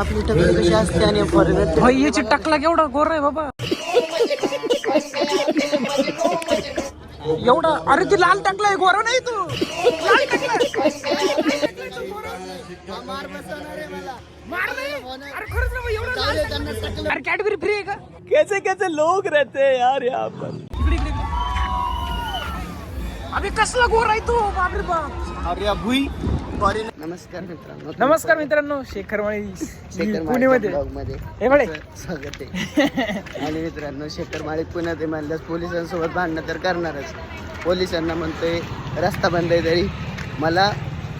आपली कशी असते आणि फॉरेनर भाई याची टकला केवढा गोर आहे बाबा। एवढा अरे ती लाल टकला आहे गोरा नाही तू? लाल टकला अरे कॅडबरी फ्री आहे का कैसे कैसे लोग रहते हैं यार यहाँ पर. अबे कसला गोर आहे तू बापरे बाप। अरे भुई नमस्कार मित्रांनो नमस्कार मित्रांनो शेखर माळी शेखर पुणेमध्ये. मध्ये हे बळे स्वागत आहे. आणि मित्रांनो शेखर माळी पुण्यात आहे म्हणल्यास पोलिसांसोबत भांडणं तर करणारच. पोलिसांना म्हणतोय रस्ता बंद आहे तरी मला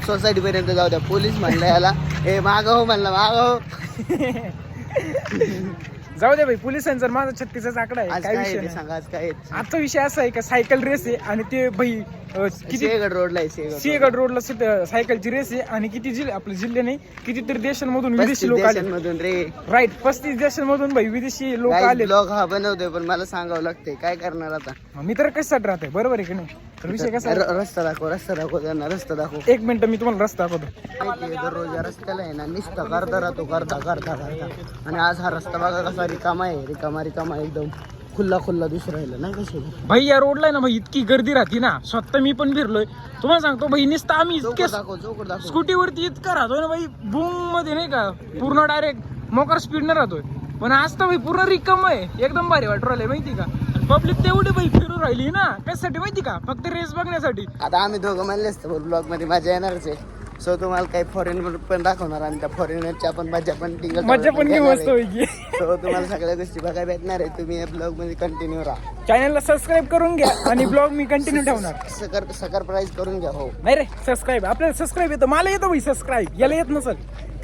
सोसायटी पर्यंत जाऊ द्या. पोलीस म्हणलं याला हे माग हो म्हणलं माग हो. जाऊ दे भाई पोलिसांचा माझा छत्तीसचा आकडा आहे आज काय काय विषय आहे ते नाही. सांगा आज काय आहे? आजचा विषय असा आहे का सायकल रेस आहे आणि ते भाई अं, किती सिंहगड रोडला आहे सिंहगड सिंहगड रोडला सुद्धा सायकलची रेस आहे आणि किती जिल्हे आपल्या जिल्ह्याने कितीतरी देशांमधून विदेशी लोक आले. रे. राईट पस्तीस देशांमधून भाई विदेशी लोक आले. ब्लॉग हा बनवतोय पण मला सांगावं लागतंय काय करणार आता? मी तर कशासाठी राहतोय बरोबर आहे की नाही? तर विषय कसा? र- रस्ता दाखव रस्ता दाखव त्यांना रस्ता दाखव एक मिनिट मी तुम्हाला रस्ता दाखवतो. माहिती आहे, दररोज या रस्त्याला आहे ना नुसता करता राहतो करता करता करता आणि आज हा रस्ता बघा कसा रिकामा आहे रिकामा रिकामा एकदम. खुल्ला खुल्ला दिसून राहिला नाही कशी भाई या रोडला आहे ना भाई इतकी गर्दी राहते ना. स्वतः मी पण फिरलोय. तुम्हाला सांगतो भाई नुसतं आम्ही चौकट इतके दाखव चौकट दाखव. स्कूटीवरती इतका राहतोय ना भाई बूममध्ये नाही का पूर्ण डायरेक्ट मोकार स्पीड न राहतोय. पण आज तर भाई पूर्ण रिकम आहे. एकदम भारी वाटू राहिले माहिती का? पब्लिक तेवढी भाई फिरू राहिली ना. कशासाठी माहिती का? फक्त रेस बघण्यासाठी. आता आम्ही दोघं म्हणले असतो ब्लॉगमध्ये मजा येणारच आहे. सो तुम्हाला काही फॉरेन पण दाखवणार आणि त्या फॉरेनरची आपण मजा पण टिंगल मज्जा पण घेऊ सो तुम्हाला सगळ्या गोष्टी बघायला भेटणार आहे. तुम्ही या ब्लॉगमध्ये कंटिन्यू राहा चॅनलला सबस्क्राईब करून घ्या आणि ब्लॉग मी कंटिन्यू ठेवणार. सकर सकर प्राईज करून घ्या हो. नाही रे सबस्क्राईब आपल्याला सबस्क्राईब येतं. मला येतं भाई सबस्क्राईब याला येत नसल.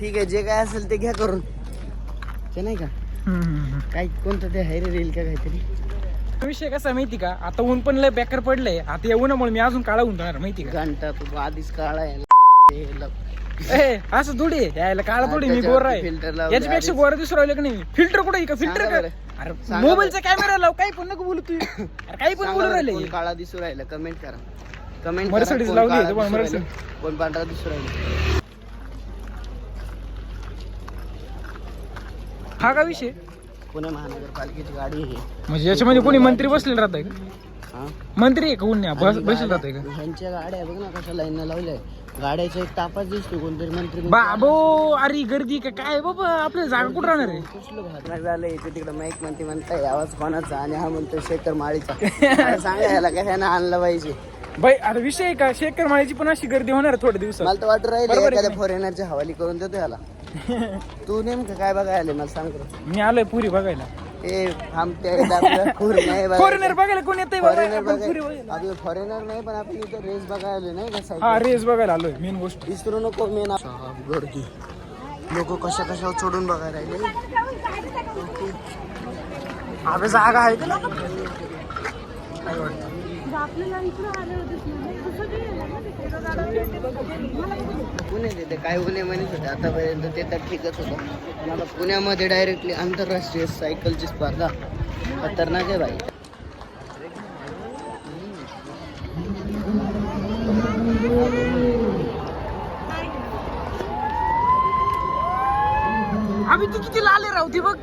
ठीक आहे जे काय असेल ते घ्या करून. ते नाही का? काय कोणतं ते आहे रे रील का काहीतरी? विषय कसा माहिती का? आता ऊन पण लय बेकार पडलंय. आता या उन्हामुळे मी अजून काळा होऊन जाणार माहिती का? घंटा तू आधीच काळा आहे. हे ल- ए असं थोडी आहे. यायला काळा थोडी मी गोरा आहे. filter लावलं याच्यापेक्षा. गोरा दिसू राहिलं की नाही? फिल्टर कुठे का फिल्टर सांगा का बरं. अरे सांगा मोबाईलचा कॅमेरा लाव काही पण नको बोलू तू. अरे काही पण सांगा बोलू बरं, राहिले. काळा दिसू राहिला? कमेंट करा. कमेंट Mercedes लावली आहे, तुम्हाला Mercedes. कोण पांढरा दिसू राहिला? हा का विषय? पुणे महानगरपालिकेची गाडी आहे. म्हणजे याच्यामध्ये कोणी मंत्री बसलेला राहतंय का? हा? मंत्री आहे का कोणी? बस आणि बसलेला गाड्या- राहतंय का? ह्यांच्या गाड्या बघ ना कशा लाईन लावल्या गाड्याचा एक तापाच दिसतो कोणतरी मंत्री बाबो अरे गर्दी का काय? बाबा आपल्या जागा कुठं राहणार आहे? भारी झालं इथे तिकडे माईक म्हणते म्हणताय आवाज कोणाचा? आणि हा म्हणतो शेखर माळीचा. मला सांगा याला कशाने आणलं पाहिजे? बाई अरे विषय आहे का? शेखर माळीची पण अशी गर्दी होणार आहे थोड्या दिवसात. मला तर वाटू राहिले बरोबर आहे एखाद्या फॉरेनरच्या हवाली करून देतो याला तू नेमकं काय बघायला आले? मला सांग बरं. मी आलोय पुरी बघायला. आपलं. पूर्ण नाही बघायचं. फॉरेनर बघायला कोण येतंय बाबा? फॉरेनर आपण पुरी बघायला. बघायला आपलं फॉरेनर नाही पण आपण इथं रेस बघायला आलोय नाही का हा रेस बघायला आलोय मेन गोष्ट. विसरू नको मेन गर्दी. लोक कशा कशा चढून बघायला राहिले? अबे जागा आहे का आपल्याला इकडं तिकडे गाडा पुणे तिथे काय पुणे म्हणत होते आतापर्यंत ते तर ठीकच होतं. आता पुण्यामध्ये डायरेक्टली आंतरराष्ट्रीय सायकलची स्पर्धा. खतरनाक आहे भाई. अबे ती किती लाल राव ती बघ.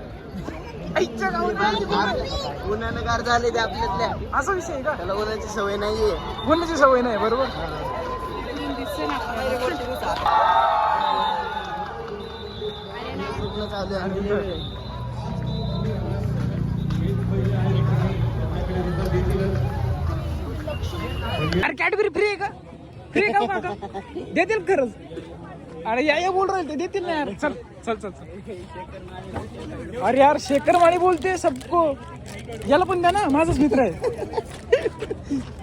आईच्या गावात. पुण्यानं गार झाले ते आपल्यातल्या. असा विषय आहे का? त्याला उन्हाची सवय नाहीये. बोलण्याची सवय नाही बरोबर? पूर्ण चालू आहे. अरे कॅडबरी फ्री आहे का? फ्री आहे का काका? देतील खरंच. अरे या या बोल रहे ते देतील ना यार. चल. चल चल चल. अरे यार शेखर माळी बोलते सबको. याला पण द्या ना माझाच मित्र आहे.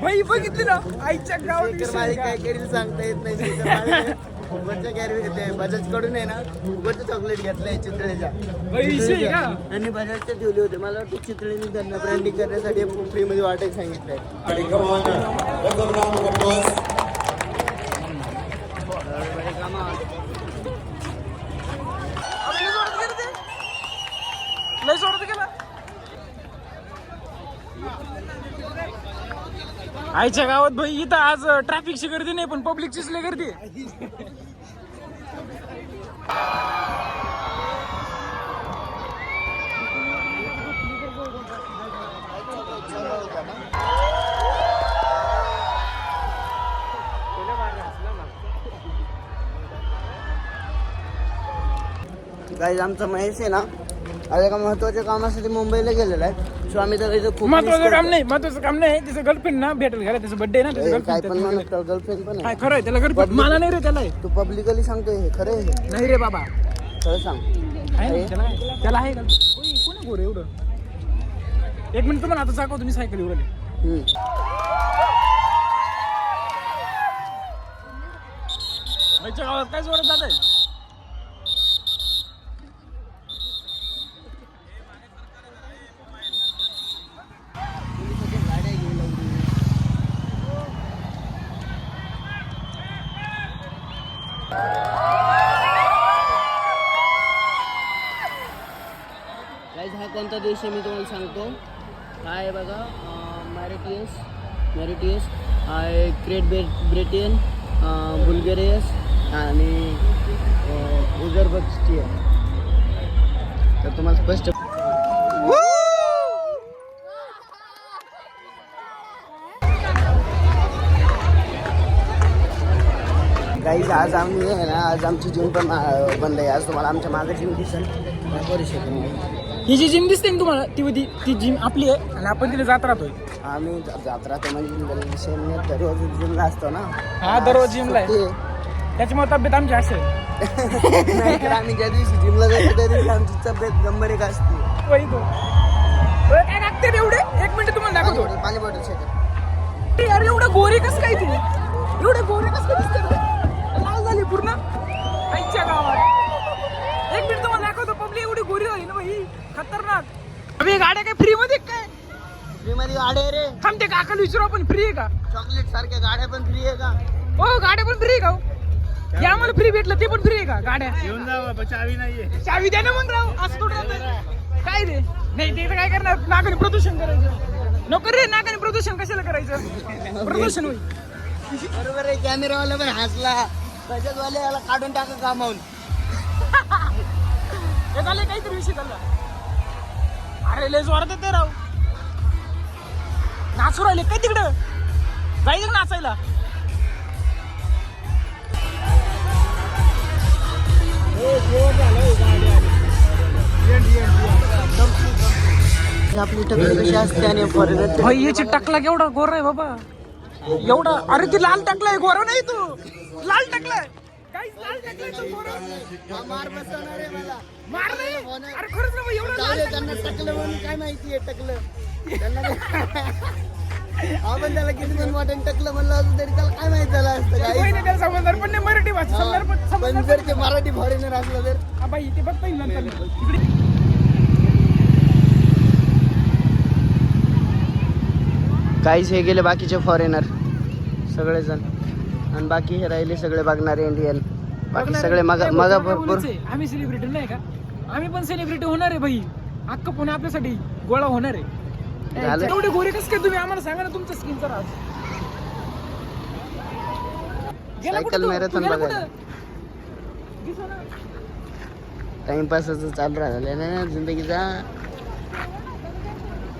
बाई बघितली ना आईच्या गावात शेखर काय करील सांगता येत नाही शेखर माळी फुकटच्या कॅरी ते बजाजकडून आहे ना फुकटचं चॉकलेट घेतलंय चितळेच्या. का? बाई, विषय आहे का? त्यांनी बजाजचे ठेवले होते. मला वाटतं चितळेने त्यांना ब्रँडिंग करण्यासाठी फ्री मध्ये वाटायला सांगितलंय. आईच्या गावात भाई इथं आज ट्रॅफिकची गर्दी नाही पण पब्लिकचीच लय गर्दी आमचं महेश आहे ना आज एका महत्त्वाच्या कामासाठी मुंबईला गेलेला आहे. सो आम्ही तर इथं खूप महत्वाचं काम नाही महत्वाचं काम नाही. त्याचं गर्लफ्रेंड ना भेटेल घ्यायला त्याचं बर्थडे ना त्याचं काय पण गर्लफ्रेंड म्हणत गर्लफ्रेंड पण काय आहे खरं आहे त्याला गर्लफ्रेंड मला नाही रे त्याला आहे. तू पब्लिकली सांगतोय हे खरं आहे हे? नाही रे बाबा. खरं सांग. आहे ना, त्याला आहे. त्याला आहे का? कोणी गोरे एवढं? एक मिनिट तुम्हाला आता दाखवतो मी सायकल एवढं हम्म. गावात काय जोरात जात आहे गाईज हा कोणता देश आहे मी तुम्हाला सांगतो? हा आहे बघा मॅरिटियस मॅरिटियस आहे ग्रेट ब्रे ब्रिटेन बुल्गेरियस आणि उझरबक्स्टियन तर तुम्हाला स्पष्ट गाईज आज आम्ही आहे ना आज आमची जिम पण बनलं बंद आहे. आज तुम्हाला आमच्या मागे जिम दिसेल. करू शकत नाही ही जी जिम दिसते ना तुम्हाला ती ती ती जिम आपली आहे. आणि आपण तिथे जात राहतोय. आम्ही ज- जात राहतो म्हणजे विषय नाही दररोज जिमला असतो ना. हा दररोज जिमला आहे. ते त्याच्यामुळे तब्येत आमची असेल नाही तर आम्ही ज्या दिवशी जिमला जातो त्या दिवशी आमची तब्येत गंभीर एक असते. वही तो. ओय, काय लागते रे एवढे? एक मिनिट तुम्हाला पाणी दाखवतो. बॉटल पाणी बॉटल शेकत अरे यार एवढं गोरे कसं काय तू एवढे गोरे कसं काय दिसते रे? लाल झाली पूर्ण. आईच्या गावात. एक मिनिट तुम्हाला दाखवतो. पब्लिक एवढी गोरी झाली ना भाई खतरनाक. अबे गाड्या काय फ्री मध्ये काय? फ्री मध्ये गाड्या रे. थांब ते काकाला विचारू आपण फ्री आहे का? चॉकलेट सारख्या गाड्या पण फ्री आहे का? हो गाड्या पण फ्री आहे का हो? हे आम्हाला फ्री भेटलं ते पण फ्री आहे का गाड्या? घेऊन जा बाबा चावी नाहीये. चावी द्या ना मग राव असं थोडं राहतं. काय रे? नाही ते काय करणार? नाकाने प्रदूषण करायचं. नको रे नाकाने प्रदूषण कशाला करायचं? प्रदूषण होईल. बरोबर आहे कॅमेरावाला पण हसला. त्याच्यात वाले याला काढून टाका कामावून. हे झाले काहीतरी विषय झाला. अरे लय जोरात येते राव. नाचू राहिले काय तिकडं? जायचं का नाचायला. आपली टक्कर कशी असते आणि भाई याची टकला केवढा गोरा आहे बाबा. एवढा अरे ती लाल टकला आहे गोरा नाही तू. लाल टकला आहे. काय लाल टकला आहे तो गोरा? मार बसवणार आहे मला. मार नाही? अरे खरंच ना भाई, एवढा जाऊ लाल दे, त्यांना टकलं म्हणून काय माहितीये टकलं. त्यांना काय- आपण त्याला किती पण वाटण टकलं म्हणलं असं तरी त्याला काय माहीत झालं असतं त्याला समजणार पण नाही मराठी भाषा समजणार पण पण समजणार जर ते मराठी फॉरेनर असलं तर? बाई ते बघता येईल नंतर. इकडे. काहीच हे गेले बाकीचे फॉरेनर सगळेजण. आणि बाकी हे राहिले सगळे बघणारे इंडियन बाकी सगळे मग नाही, मग भरपूर. आम्ही सेलिब्रिटी नाही का? आम्ही पण सेलिब्रिटी होणार आहे भाई. अख्खा पुणे आपल्यासाठी गोळा होणार आहे. एवढे गोरे कसं काय तुम्ही? आम्हाला सांगा ना तुमचं स्किनचा राज सायकल गेला बघायला. टाइमपासच चालू राहिलं ना जिंदगीचा.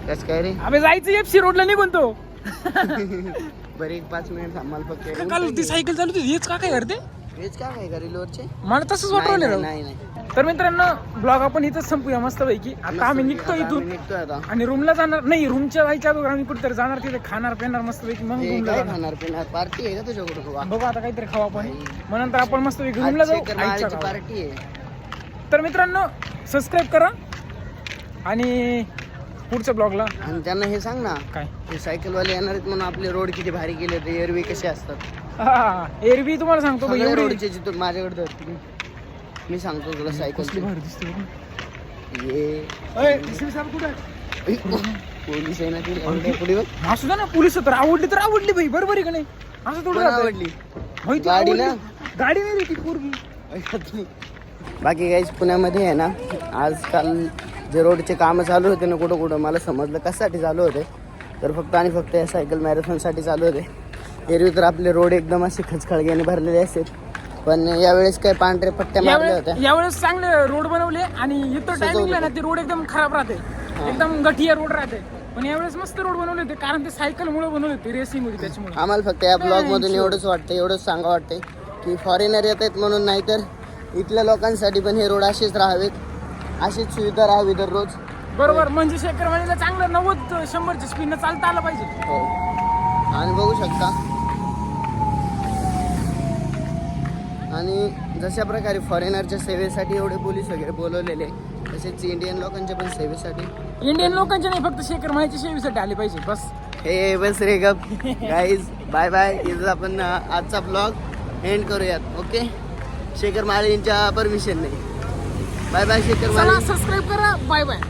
कस काय रे? अबे जायचं एफसी रोडला निघून तो. बरे एक पाच मिनिट थांबाल फक्त काल ती सायकल चालू होती? हेच का काय करते हेच काय आहे का रिलोअरचे मला तसंच वाटवलं राव. नाही नाही. तर मित्रांनो ब्लॉग आपण इथंच संपूया मस्त पैकी आता आम्ही निघतो इथून. निघतोय आता. आणि रूमला जाणार नाही रूमच्या जायच्या अगोदर आम्ही कुठेतरी जाणार तिथे खाणार पिणार मस्त पैकी मग हे रूमला काय जाणार. खाणार पिणार पार्टी आहे का तुझ्याकडे बघू. आता काहीतरी खाऊ आपण. मग नंतर आपण मस्त पैकी रूमला जाऊ. आईच्या गावाला. पार्टी आहे. तर मित्रांनो सबस्क्राईब करा. आणि पुढच्या ब्लॉगला आणि त्यांना हे सांग ना काय ते सायकलवाले येणार आहेत म्हणून आपले रोड किती भारी केले ते एरवी कसे असतात हा एरवी तुम्हाला सांगतो एवढी रोडचे जिथून माझ्याकडे धर तुम्ही. मी सांगतो तुला सायकल भारी दिसते बघ. ये अय, दिसली साहेब कुठे आहे? पोलीस आहे ना ती एवढ्या पुढे बघ. असू ना पोलीस तर आवडली तर आवडली भाई बरोबर आहे का नाही असं थोडं कोण राहतं. आवडली ती गाडी आवडली. ना? गाडी नाही रे ती पोरगी बाकी काहीच पुण्यामध्ये आहे ना आजकाल जे रोडचे कामं चालू होते ना कुठं कुठं मला समजलं कशासाठी चालू होते. तर फक्त आणि फक्त या सायकल मॅरेथॉनसाठी चालू होते. एरवी तर आपले रोड एकदम असे खचखळग्याने भरलेले असतात पण यावेळेस काय पांढरे पट्ट्या मारल्या होत्या. यावेळेस चांगले रोड बनवले आणि इतर टायमिंगला ना ते रोड एकदम खराब राहते. एकदम गठिया रोड राहते. पण यावेळेस मस्त रोड बनवले होते कारण ते सायकल मुळे बनवले होते रेसिंग होती त्याच्यामुळे. आम्हाला फक्त या ब्लॉग मधून एवढंच वाटतं एवढंच सांगा वाटतंय की फॉरेनर येत आहेत म्हणून नाहीतर इथल्या लोकांसाठी पण हे रोड असेच राहावेत. अशीच सुविधा राहावी दररोज बरोबर म्हणजे शेखरवाणीला चांगलं नव्वद शंभरच्या स्पीडनं चालता आलं पाहिजे. हो. आणि बघू शकता. आणि जशा प्रकारे फॉरेनरच्या सेवेसाठी एवढे पोलीस वगैरे बोलवलेले तसेच इंडियन लोकांच्या पण सेवेसाठी. इंडियन लोकांच्या नाही फक्त शेखरमाळीच्या सेवेसाठी आले पाहिजे बस. हे बस रे गप. गाईज बाय बाय इथं आपण अं, आजचा ब्लॉग एंड करूयात ओके शेखर माळींच्या परमिशन नाही बाय बाय शेखर चला सबस्क्राईब करा. Bye bye